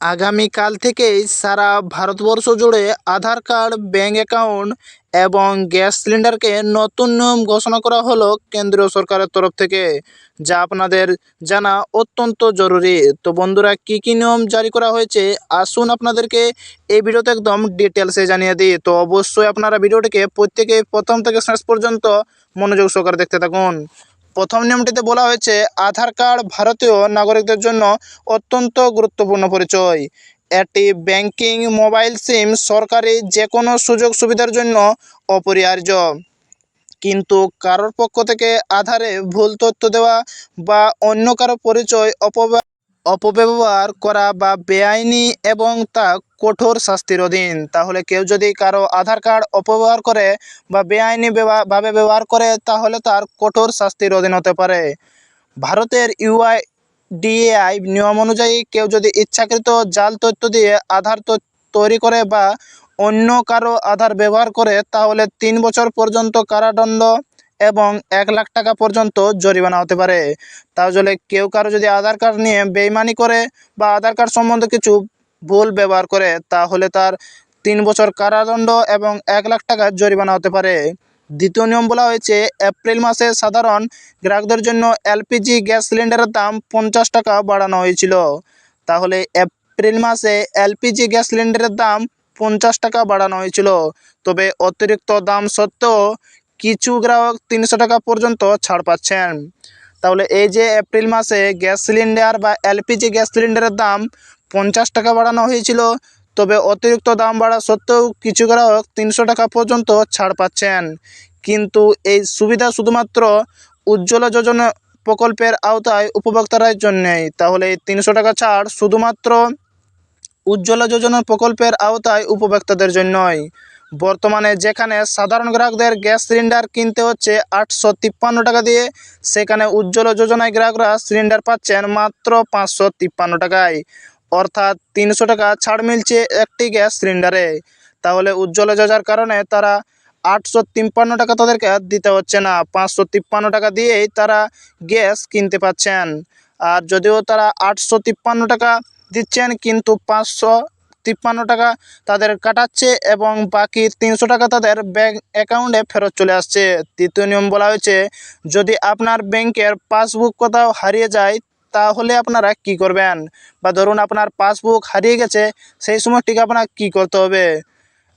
আগামীকাল থেকেই সারা ভারতবর্ষ জুড়ে আধার কার্ড ব্যাঙ্ক অ্যাকাউন্ট এবং গ্যাস সিলিন্ডারকে নতুন নিয়ম ঘোষণা করা হলো কেন্দ্রীয় সরকারের তরফ থেকে, যা আপনাদের জানা অত্যন্ত জরুরি। তো বন্ধুরা, কী কী নিয়ম জারি করা হয়েছে, আসুন আপনাদেরকে এই ভিডিওতে একদম ডিটেলসে জানিয়ে দিই। তো অবশ্যই আপনারা ভিডিওটিকে প্রত্যেকে প্রথম থেকে শেষ পর্যন্ত মনোযোগ সহকারে দেখতে থাকুন। প্রথম নিয়মটিতে বলা হয়েছে, আধার কার্ড ভারতীয় নাগরিকদের জন্য অত্যন্ত গুরুত্বপূর্ণ পরিচয়। এটি ব্যাংকিং, মোবাইল সিম, সরকারি যে কোনো সুযোগ সুবিধার জন্য অপরিহার্য। কিন্তু কারোর পক্ষ থেকে আধারে ভুল তথ্য দেওয়া বা অন্য কারও পরিচয় অপব্যবহার অপব্যবহার করা বা বেআইনি এবং তা কঠোর শাস্তির অধীন। তাহলে কেউ যদি কারও আধার কার্ড অপব্যবহার করে বা বেআইনি ভাবে ব্যবহার করে, তাহলে তার কঠোর শাস্তির অধীন হতে পারে। ভারতের ইউআই ডিএআই নিয়ম অনুযায়ী কেউ যদি ইচ্ছাকৃত জাল তথ্য দিয়ে আধার তৈরি করে বা অন্য কারও আধার ব্যবহার করে, তাহলে তিন বছর পর্যন্ত কারাদণ্ড এবং এক লাখ টাকা পর্যন্ত জরিমানা হতে পারে। তাহলে কেউ কারও যদি আধার কার্ড নিয়ে বেইমানি করে বা আধার কার্ড সম্বন্ধে কিছু ভুল ব্যবহার করে, তাহলে তার তিন বছর কারাদণ্ড এবং এক লাখ টাকা জরিমানা হতে পারে। দ্বিতীয় নিয়ম বলা হয়েছে, এপ্রিল মাসে সাধারণ গ্রাহকদের জন্য এলপিজি গ্যাস সিলিন্ডারের দাম পঞ্চাশ টাকা বাড়ানো হয়েছিল। তাহলে এপ্রিল মাসে এলপিজি গ্যাস সিলিন্ডারের দাম পঞ্চাশ টাকা বাড়ানো হয়েছিল। তবে অতিরিক্ত দাম সত্ত্বেও কিছু গ্রাহক তিনশো টাকা পর্যন্ত ছাড় পাচ্ছেন। তাহলে এই যে এপ্রিল মাসে গ্যাস সিলিন্ডার বা এলপিজি গ্যাস সিলিন্ডারের দাম পঞ্চাশ টাকা বাড়ানো হয়েছিল, তবে অতিরিক্ত দাম বাড়া সত্ত্বেও কিছু গ্রাহক তিনশো টাকা পর্যন্ত ছাড় পাচ্ছেন। কিন্তু এই সুবিধা শুধুমাত্র উজ্জ্বলা যোজনা প্রকল্পের আওতায় উপভোক্তাদের জন্যেই তাহলে এই তিনশো টাকা ছাড় শুধুমাত্র উজ্জ্বলা যোজনা প্রকল্পের আওতায় উপভোক্তাদের জন্যই। বর্তমানে যেখানে সাধারণ গ্রাহকদের গ্যাস সিলিন্ডার কিনতে হচ্ছে আটশো তিপ্পান্ন টাকা দিয়ে, সেখানে উজ্জ্বল যোজনায় গ্রাহকরা সিলিন্ডার পাচ্ছেন মাত্র পাঁচশো তিপ্পান্ন টাকায়। অর্থাৎ তিনশো টাকা ছাড় মিলছে একটি গ্যাস সিলিন্ডারে। তাহলে উজ্জ্বল যোজার কারণে তারা আটশো তিপ্পান্ন টাকা তাদেরকে দিতে হচ্ছে না, পাঁচশো তিপ্পান্ন টাকা দিয়েই তারা গ্যাস কিনতে পাচ্ছেন। আর যদিও তারা আটশো তিপ্পান্ন টাকা দিচ্ছেন, কিন্তু পাঁচশো তিপ্পান্ন টাকা তাদের কাটাচ্ছে এবং বাকি তিনশো টাকা তাদের ব্যাঙ্ক অ্যাকাউন্টে ফেরত চলে আসছে। তৃতীয় নিয়ম বলা হয়েছে, যদি আপনার ব্যাংকের পাসবুক কোথাও হারিয়ে যায়, তাহলে আপনারা কি করবেন? বা ধরুন আপনার পাসবুক হারিয়ে গেছে, সেই সময়টিকে আপনার কী করতে হবে?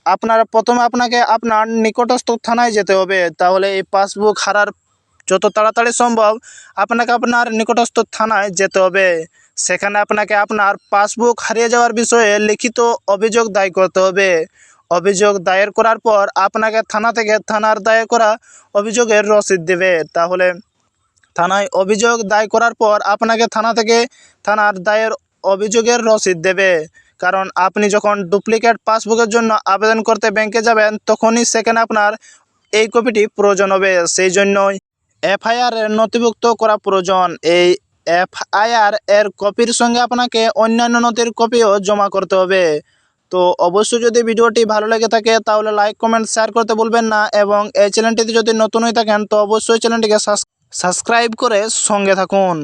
আপনার প্রথমে আপনাকে আপনার নিকটস্থ থানায় যেতে হবে। তাহলে এই পাসবুক হারার যত তাড়াতাড়ি সম্ভব আপনাকে আপনার নিকটস্থ থানায় যেতে হবে। সেখানে আপনাকে আপনার পাসবুক হারিয়ে যাওয়ার বিষয়ে লিখিত অভিযোগ দায়ের করতে হবে। অভিযোগ দায়ের করার পর আপনাকে থানা থেকে থানার দায়ের করা অভিযোগের রসিদ দেবে। তাহলে থানায় অভিযোগ দায় করার পর আপনাকে থানা থেকে থানার দায়ের অভিযোগের রসিদ দেবে। কারণ আপনি যখন ডুপ্লিকেট পাসবুকের জন্য আবেদন করতে ব্যাংকে যাবেন, তখনই সেখানে আপনার এই কপিটি প্রয়োজন হবে। সেই জন্যই এফআইআর এর নথিভুক্ত করা প্রয়োজন। এই এফআইআর এর কপির সঙ্গে আপনাকে অন্যান্য নথির কপিও জমা করতে হবে। তো অবশ্যই যদি ভিডিওটি ভালো লেগে থাকে, তাহলে লাইক কমেন্ট শেয়ার করতে বলবেন না এবং এই চ্যানেলটিতে যদি নতুন হয়ে থাকেন, তো অবশ্যই চ্যানেলটিকে সাবস্ক্রাইব করে সঙ্গে থাকুন।